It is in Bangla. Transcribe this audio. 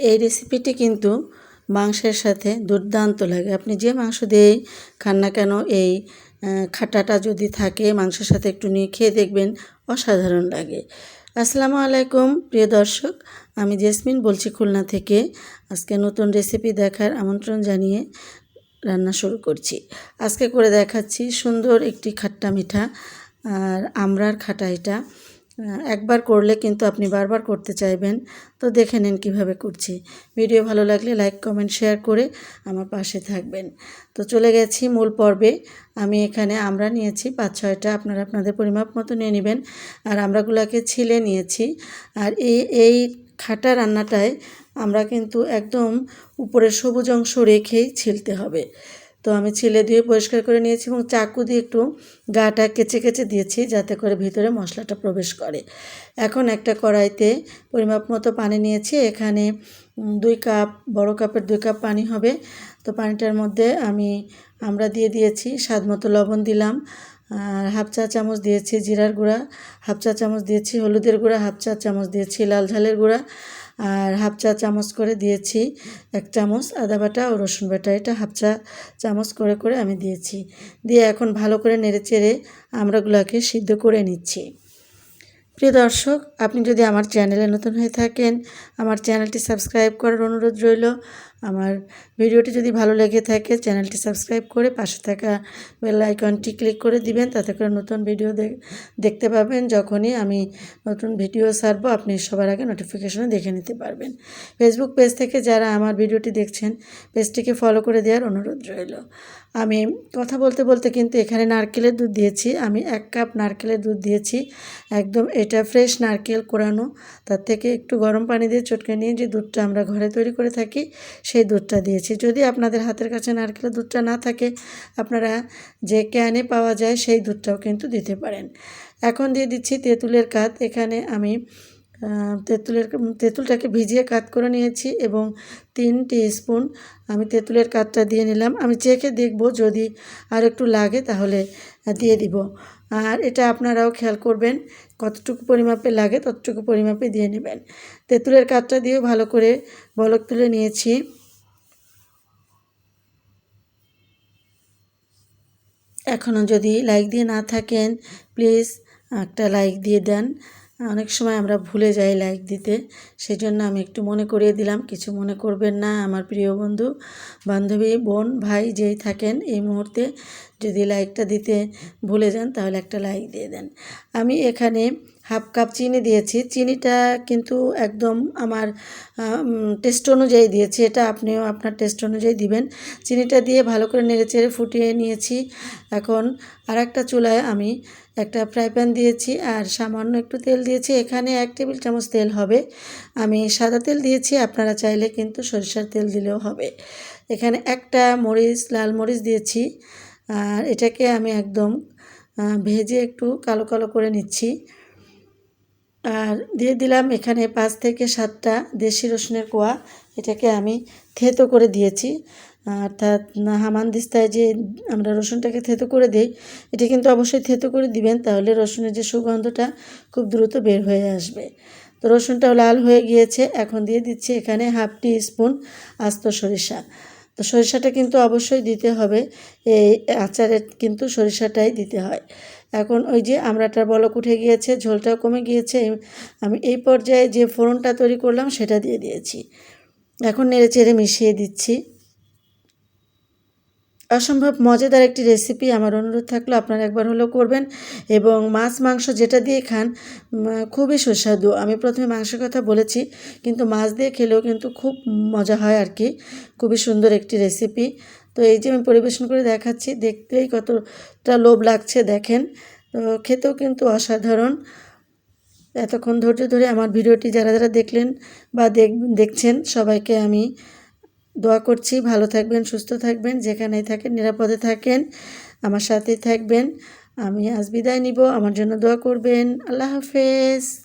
এই রেসিপিটি কিন্তু মাংসের সাথে দুর্দান্ত লাগে। আপনি যে মাংস দিয়েই খান না কেন, এই খাটাটা যদি থাকে, মাংসের সাথে একটু নিয়ে খেয়ে দেখবেন অসাধারণ লাগে। আসসালামু আলাইকুম, প্রিয় দর্শক। আমি জেসমিন বলছি খুলনা থেকে। আজকে নতুন রেসিপি দেখার আমন্ত্রণ জানিয়ে রান্না শুরু করছি। আজকে করে দেখাচ্ছি সুন্দর একটি খাট্টা মিঠা, আর আমরার খাটা এটা। একবার করলে কিন্তু আপনি বারবার করতে চাইবেন। তো দেখে নিন কীভাবে করছি। ভিডিও ভালো লাগলে লাইক, কমেন্ট, শেয়ার করে আমার পাশে থাকবেন। তো চলে গেছি মূল পর্বে। আমি এখানে আমরা নিয়েছি পাঁচ ছয়টা, আপনারা আপনাদের পরিমাপ মতো নিয়ে নেবেন। আর আমরাগুলোকে ছিলে নিয়েছি। আর এই এই খাটা রান্নাটায় আমরা কিন্তু একদম উপরের সবুজ অংশ রেখেই ছিলতে হবে। তো আমি ছিলে দিয়ে পরিষ্কার করে নিয়েছি এবং চাকু দিয়ে একটু গাটা কেচে কেচে দিয়েছি যাতে করে ভিতরে মশলাটা প্রবেশ করে। এখন একটা কড়াইতে পরিমাপ মতো পানি নিয়েছি। এখানে দুই কাপ, বড় কাপের দুই কাপ পানি হবে। তো পানিটার মধ্যে আমি আমরা দিয়ে দিয়েছি স্বাদ মতো লবণ দিলাম। আর হাফ চা চামচ দিয়েছি জিরার গুঁড়া, হাফ চা চামচ দিয়েছি হলুদের গুঁড়া, হাফ চা চামচ দিয়েছি লাল ঝালের গুঁড়া। আর হাফ চা চামচ করে দিয়েছি। এক চামচ আদা বাটা ও রসুন বাটা। এটা হাফ চা চামচ করে করে আমি দিয়েছি। দিয়ে এখন ভালো করে নেড়ে চেড়ে আমরাগুলোকে সিদ্ধ করে নিচ্ছি। প্রিয় দর্শক, আপনি যদি আমার চ্যানেলে নতুন হয়ে থাকেন, আমার চ্যানেলটি সাবস্ক্রাইব করার অনুরোধ রইল। আমার ভিডিওটি যদি ভালো লেগে থাকে, চ্যানেলটি সাবস্ক্রাইব করে পাশে থাকা বেল আইকনটি ক্লিক করে দিবেন, তাতে করে নতুন ভিডিও দেখ- দেখতে পাবেন যখনই আমি নতুন ভিডিও ছাড়বো, আপনি সবার আগে নোটিফিকেশনে দেখে নিতে পারবেন। ফেসবুক পেজ থেকে যারা আমার ভিডিওটি দেখছেন পেজটিকে ফলো করে দেওয়ার অনুরোধ রইল। আমি কথা বলতে বলতে কিন্তু এখানে নারকেলের দুধ দিয়েছি। আমি এক কাপ নারকেলের দুধ দিয়েছি। একদম এটা ফ্রেশ নারকেল কোরানো। তার থেকে একটু গরম পানি দিয়ে চটকে নিয়ে যে দুধটা আমরা ঘরে তৈরি করে থাকি সেই দুধটা দিয়েছি। যদি আপনাদের হাতের কাছে নারকেলের দুধটা না থাকে, আপনারা যে ক্যানে পাওয়া যায় সেই দুধটাও কিন্তু দিতে পারেন। এখন দিয়ে দিচ্ছি তেঁতুলের কাত। এখানে আমি তেঁতুলের তেঁতুলটাকে ভিজিয়ে কাত করে নিয়েছি এবং তিন স্পুন আমি তেঁতুলের কাতটা দিয়ে নিলাম। আমি চেখে দেখব যদি আর একটু লাগে তাহলে দিয়ে দিব। আর এটা আপনারাও খেয়াল করবেন, কতটুকু পরিমাপে লাগে ততটুকু পরিমাপে দিয়ে নেবেন। তেঁতুলের কাতটা দিয়ে ভালো করে বলক তুলে নিয়েছি। এখনও যদি লাইক দিয়ে না থাকেন প্লিজ একটা লাইক দিয়ে দেন। অনেক সময় আমরা ভুলে যাই লাইক দিতে সেই জন্য আমি একটু মনে করিয়ে দিলাম, কিছু মনে করবেন না আমার প্রিয় বন্ধু, বান্ধবী, বোন, ভাই যেই থাকেন এই মুহূর্তে যদি লাইকটা দিতে ভুলে যান, তাহলে একটা লাইক দিয়ে দেন। আমি এখানে হাফ কাপ চিনি দিয়েছি। চিনিটা কিন্তু একদম আমার টেস্ট অনুযায়ী দিয়েছি। এটা আপনিও আপনার টেস্ট অনুযায়ী দিবেন। চিনিটা দিয়ে ভালো করে নেড়েচেড়ে ফুটিয়ে নিয়েছি। এখন আর একটা চুলায় আমি একটা ফ্রাই প্যান দিয়েছি আর সামান্য একটু তেল দিয়েছি। এখানে এক টেবিল চামচ তেল হবে। আমি সাদা তেল দিয়েছি। আপনারা চাইলে কিন্তু সরিষার তেল দিলেও হবে। এখানে একটা মরিচ, লাল মরিচ দিয়েছি। আর এটাকে আমি একদম ভেজে একটু কালো কালো করে নিচ্ছি। আর দিয়ে দিলাম এখানে পাঁচ থেকে সাতটা দেশি রসুনের কোয়া। এটাকে আমি থেতো করে দিয়েছি। অর্থাৎ হামান দিস্তায় যে আমরা রসুনটাকে থেতো করে দিই, এটা কিন্তু অবশ্যই থেতো করে দিবেন, তাহলে রসুনের যে সুগন্ধটা খুব দ্রুত বের হয়ে আসবে। তো রসুনটাও লাল হয়ে গিয়েছে, এখন দিয়ে দিচ্ছি এখানে হাফ টি স্পুন আস্ত সরিষা। তো সরিষাটা কিন্তু অবশ্যই দিতে হবে। এই আচারে কিন্তু সরিষাটাই দিতে হয়। এখন ওই যে আমড়াটার বলক উঠে গিয়েছে, ঝোলটাও কমে গিয়েছে। আমি এই পর্যায়ে যে ফোড়নটা তৈরি করলাম সেটা দিয়ে দিয়েছি। এখন নেড়ে চেড়ে মিশিয়ে দিচ্ছি। অসম্ভব মজাদার একটি রেসিপি আমার অনুরোধ থাকল, আপনারা একবার হলেও করবেন এবং মাছ, মাংস যেটা দিয়ে খান খুবই সুস্বাদু। আমি প্রথমে মাংসের কথা বলেছি, কিন্তু মাছ দিয়ে খেলেও কিন্তু খুব মজা হয় আর কি। খুবই সুন্দর একটি রেসিপি তো এই যে আমি পরিবেশন করে দেখাচ্ছি, দেখতেই কতটা লোভ লাগছে, দেখেন। তো খেতেও কিন্তু অসাধারণ। এতক্ষণ ধৈর্য ধরে আমার ভিডিওটি যারা যারা দেখলেন বা দেখ, দেখছেন, সবাইকে আমি দোয়া করছি, ভালো থাকবেন, সুস্থ থাকবেন, যেখানেই থাকেন, নিরাপদে থাকেন, আমার সাথে থাকবেন। আমি আজ বিদায় নিব, আমার জন্য দোয়া করবেন। আল্লাহ হাফেজ।